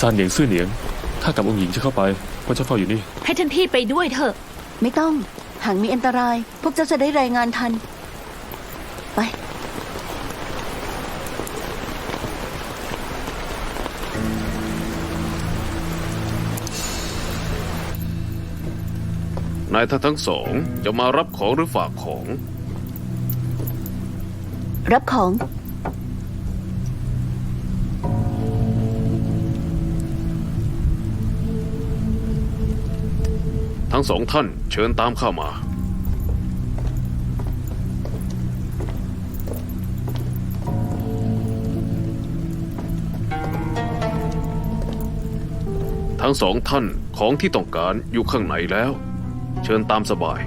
ซานเหนียงซื่อเหนียงข้ากับองค์หญิงจะเข้าไปเพราะเจ้าเฝ้าอยู่นี่ ให้ท่านพี่ไปด้วยเถอะ ไม่ต้อง หากมีอันตราย พวกเจ้าจะได้รายงานทัน ไป นายท่านทั้งสองจะมารับของหรือฝากของ รับของ ทั้งสองท่านเชิญตามเข้ามา ทั้งสองท่านของที่ต้องการอยู่ข้างในแล้ว เชิญตามสบาย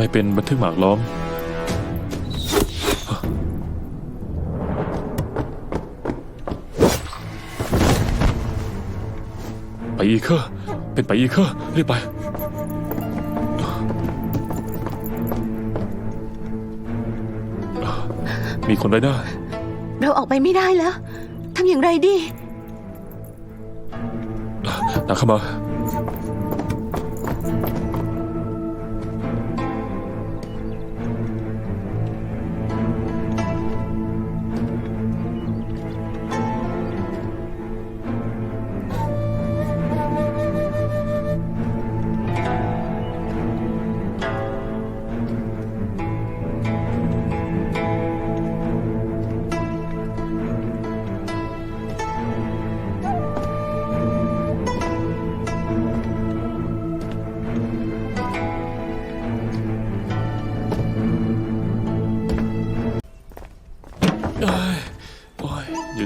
ไมเป็นบันทึกหมากล้อม ไปอีกเคอร์เป็นไปอีกเคอร์รีบไปมีคนไร้หน้าเราออกไปไม่ได้แล้ว ทำอย่างไรดี นางเข้ามา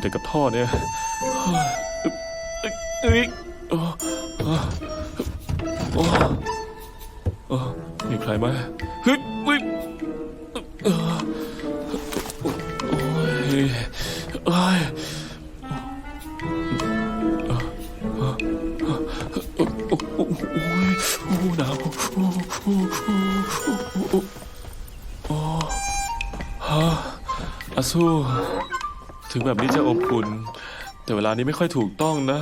แต่กับท่อเนี่ยเฮ้ยอ้ยโอ้โอ้โอ้โอ้มีใครไหมเฮ้ยเฮ้ยอ้อโอ้ยโอ้ยโอ้โอ้โอ้โอ้ยโอ้หนาวโอ้โอ้โอ้โอ้โอ้ฮะอาซู ถึงแบบนี้จะอบอุ่นแต่เวลานี้ไม่ค่อยถูกต้องนะ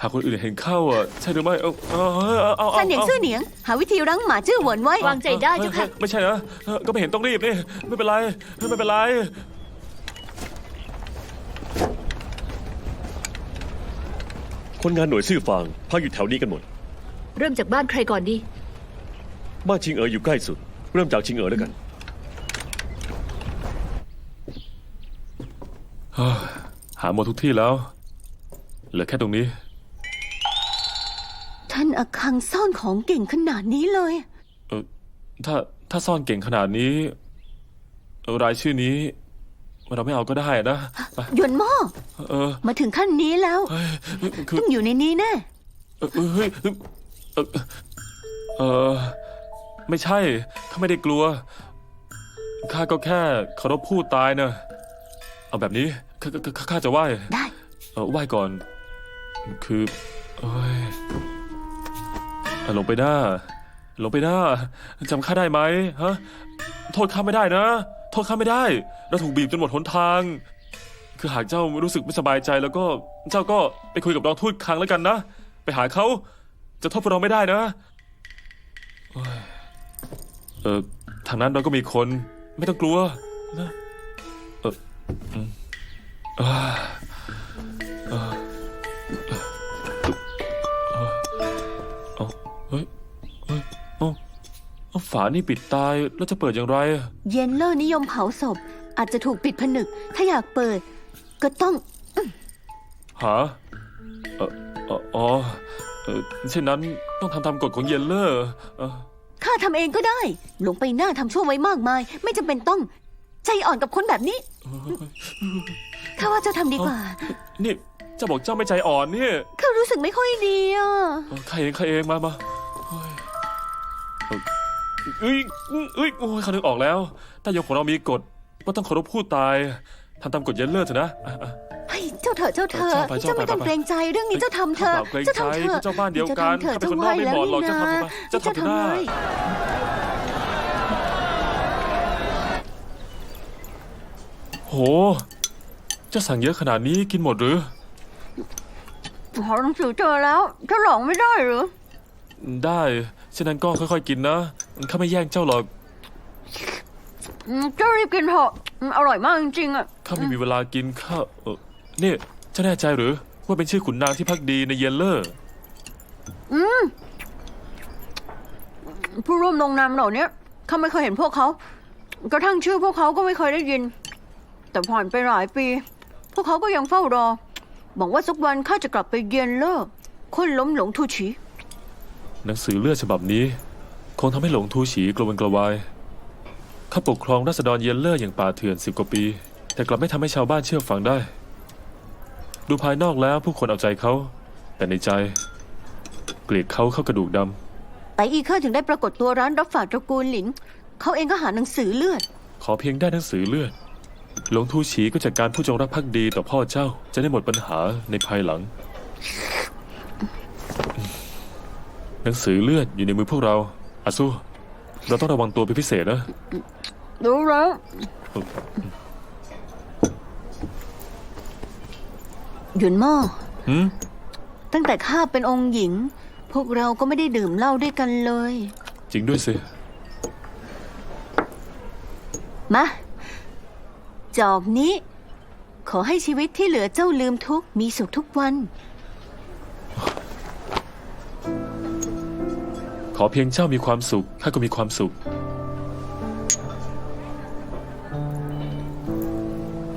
หากคนอื่นเห็นเข้าอะใช่หรือไม่เอาเอาเอาเอาท่านเหนียงซื่อเหนียง หาวิธีรั้งหมาจื้อเหวินไว้ วางใจได้เจ้าค่ะ ไม่ใช่นะเออก็ไม่เห็นต้องรีบนี่ไม่เป็นไรไม่เป็นไรคนงานหน่วยซื่อฟางพักอยู่แถวนี้กันหมด เริ่มจากบ้านใครก่อนดี บ้านชิงเอ๋ออยู่ใกล้สุด เริ่มจากชิงเอ๋อแล้วกัน หาหมดทุกที่แล้ว เหลือแค่ตรงนี้ ท่านอาคังซ่อนของเก่งขนาดนี้เลย เออถ้าถ้าซ่อนเก่งขนาดนี้เออรายชื่อนี้ เราไม่เอาก็ได้นะไปหยวนหม้อเออ มาถึงขั้นนี้แล้วเฮ้ยคือต้องอยู่ในนี้แน่เออเฮ้ยเออเออเออไม่ใช่ข้าไม่ได้กลัวข้าก็แค่เคารพผู้ตายเนอะ เอาแบบนี้ข้าข้าข้าข้าจะไหว้ได้ เออไหว้ก่อน คือเอ้ยเออลงไปหน้า ลงไปหน้าจำข้าได้ไหมฮะ โทษข้าไม่ได้นะ โทษข้าไม่ได้ เราถูกบีบจนหมดหนทาง คือหากเจ้ารู้สึกไม่สบายใจแล้วก็เจ้าก็ไปคุยกับรองทูตคลังแล้วกันนะ ไปหาเขาจะโทษพวกเราไม่ได้นะโอ้ยเออทางนั้นเราก็มีคนไม่ต้องกลัวนะ ฝานี่ปิดตายแล้วจะเปิดอย่างไร เยนเลอร์นิยมเผาศพ อาจจะถูกปิดผนึก ถ้าอยากเปิด ก็ต้องหาออเช่นนั้นต้องทำตามกฎของเยนเลอร์ข้าทำเองก็ได้ หลงไปหน้าทำชั่วไว้มากมาย ไม่จำเป็นต้อง ใจอ่อนกับคนแบบนี้ข้าว่าเจ้าทำดีกว่า นี่เจ้าบอกเจ้าไม่ใจอ่อนเนี่ยข้ารู้สึกไม่ค่อยดีอะเออใครเองใครเองมามาเฮ้ยเออเอ้ยเอ้ยโอ้ยข้านึกออกแล้วใต้ยกของเรามีกฎว่าต้องเคารพผู้ตายทำตามกฎเยลเลอร์เถอะนะอะอะให้เจ้าเถอะเจ้าเถอะเจ้าไปเจ้าไปเจ้าไม่ต้องไปเกรงใจเรื่องนี้เจ้าทำเถอะเปล่าเกรงเจ้าใจทำเถอะเจ้าบ้านเดียวกันเจ้าทำเถอะข้าเป็นคนนอกไม่เหมาะหรอกเจ้าเจ้าทำเถอะไหว้เจ้าทำเถอะ แล้วนี่ นะ นะ โหเจะสั่งเยอะขนาดนี้กินหมดหรือหาหนังสือเจอแล้วเจ้าหลงไม่ได้หรือ ได้ฉะนั้นก็ค่อยๆกินนะข้าไม่แย่งเจ้าหรอกอืมเจ้ารีบกินเถอะอืมอร่อยมากจริงๆอะข้าไม่มีเวลากินข้าเออเนี่ยเจ้าแน่ใจหรือ ว่าเป็นชื่อขุนนางที่พักดีในเยลเลอร์ผู้ร่วมลงนามเหล่านี้ข้าไม่เคยเห็นพวกเขา กระทั่งชื่อพวกเขาก็ไม่เคยได้ยิน แต่ผ่านไปหลายปี พวกเขาก็ยังเฝ้ารอหวังว่าสักวันข้าจะกลับไปเย็นเลิกคนล้มหลงทูฉี หนังสือเลือดฉบับนี้ คงทำให้หลงทูฉีกระวนกระวาย ข้าปกครองรัษฎรเยลเลอร์อย่างป่าเถื่อนสิบกว่าปี แต่กลับไม่ทำให้ชาวบ้านเชื่อฟังได้ ดูภายนอกแล้วผู้คนเอาใจเขา แต่ในใจ เกลียดเขาเข้ากระดูกดำแต่อีเคอร์ถึงได้ปรากฏตัวร้านรับฝากตระกูลหลินเขาเองก็หาหนังสือเลือด ขอเพียงได้หนังสือเลือด หลวงทูฉีก็จัดการผู้จงรักภักดีต่อพ่อเจ้าจะได้หมดปัญหาในภายหลัง หนังสือเลือดอยู่ในมือพวกเราอาซูเราต้องระวังตัวเป็นพิเศษนะรู้แล้วหยุนหม้อหืมตั้งแต่ข้าเป็นองค์หญิง พวกเราก็ไม่ได้ดื่มเหล้าด้วยกันเลย จริงด้วยสิ มา จอกนี้ ขอให้ชีวิตที่เหลือเจ้าลืมทุกข์มีสุขทุกวัน ขอเพียงเจ้ามีความสุขข้าก็มีความสุข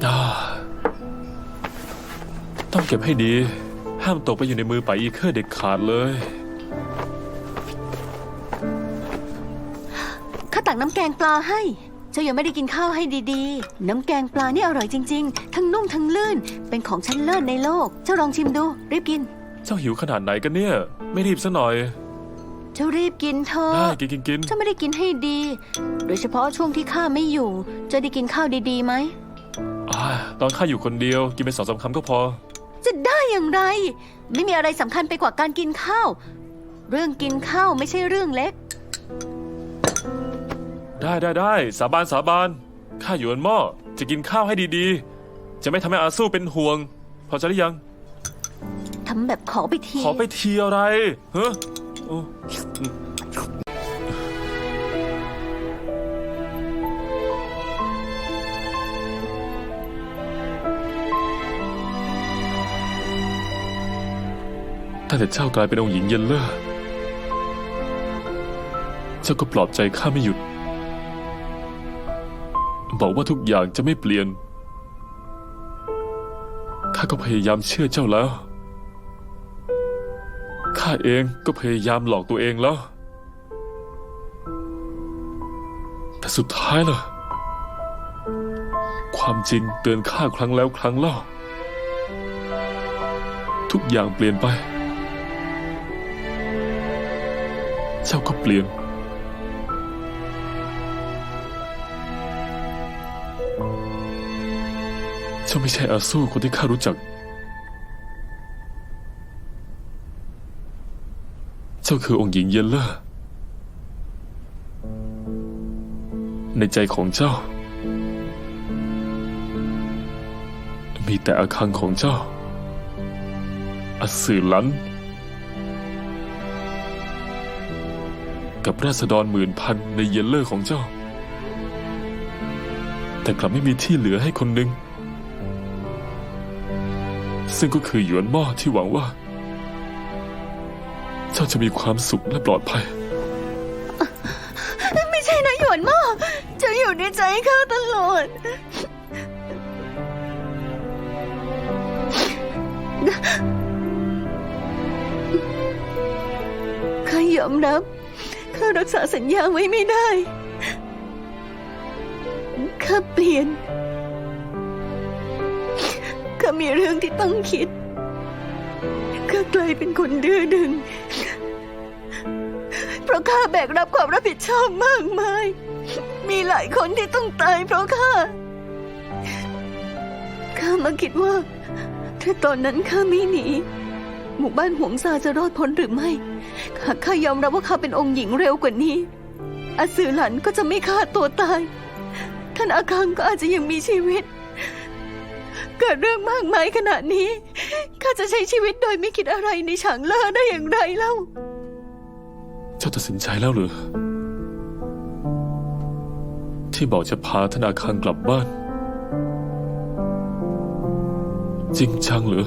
อ่าต้องเก็บให้ดี ห้ามตกไปอยู่ในมือไปอีเคอร์เด็ดขาดเลย ข้าตักน้ำแกงปลาให้ เจ้ายังไม่ได้กินข้าวให้ดีๆ น้ำแกงปลานี่อร่อยจริง ๆ ทั้งนุ่มทั้งลื่น เป็นของชั้นเลิศในโลก เจ้าลองชิมดู รีบกิน เจ้าหิวขนาดไหนกันเนี่ย ไม่รีบซะหน่อย เจ้ารีบกินเถอได้ะกินกินกินเจ้าไม่ได้กินให้ดี โดยเฉพาะช่วงที่ข้าไม่อยู่ เจ้าได้กินข้าวดีๆไหมอ่าตอนข้าอยู่คนเดียวกินไปสองสามคำก็พอ จะได้อย่างไร ไม่มีอะไรสำคัญไปกว่าการกินข้าว เรื่องกินข้าวไม่ใช่เรื่องเล็ก ได้ได้ได้สาบานสาบานข้าอยู่บนหม้อจะกินข้าวให้ดีๆ จะไม่ทำให้อาสู้เป็นห่วง พอจะหรือยัง ทำแบบขอไปที ขอไปทีอะไรเฮ้โอ้ตั้งแต่เจ้ากลายเป็นองค์หญิงเย็นเลอร์เจ้าก็ปลอบใจข้าไม่หยุด บอกว่าทุกอย่างจะไม่เปลี่ยนข้าก็พยายามเชื่อเจ้าแล้วข้าเองก็พยายามหลอกตัวเองแล้ว แต่สุดท้ายล่ะ ความจริงเตือนข้าครั้งแล้วครั้งเล่า ทุกอย่างเปลี่ยนไป เจ้าก็เปลี่ยนาไม่ใช่อาสู้คนที่ข้ารู้จัก เจ้าคือองค์หญิงเยลเลอร์ในใจของเจ้า มีแต่อาคังของเจ้าอสื่อลันกับราษฎรหมื่นพันในเยลเลอร์ของเจ้า แต่กลับไม่มีที่เหลือให้คนหนึ่ง ซึ่งก็คือหยวนม้อที่หวังว่า เจ้าจะมีความสุขและปลอดภัย ไม่ใช่นะหยวนม่อยู่ในใจข้าตลอดข้ายอมรับข้ารักษาสัญญาไว้ไม่ได้ ข้าเปลี่ยน ข้ามีเรื่องที่ต้องคิดข้ากลายเป็นคนดื้อดึง เพราะข้าแบกรับความรับผิดชอบมากมาย มีหลายคนที่ต้องตายเพราะข้า ข้ามาคิดว่าถ้าตอนนั้นข้าไม่หนี หมู่บ้านหวงซาจะรอดพ้นหรือไม่หากข้ายอมรับว่าข้าเป็นองค์หญิงเร็วกว่านี้อาสือหลันก็จะไม่ฆ่าตัวตาย ท่านอาคังก็อาจจะยังมีชีวิต เกิดเรื่องมากมายขนาดนี้ ข้าจะใช้ชีวิตโดยไม่คิดอะไรในฉางเล่อได้อย่างไรเล่า เจ้าตัดสินใจแล้วหรือ ที่บอกจะพาธนาคารกลับบ้าน จริงจังหรือ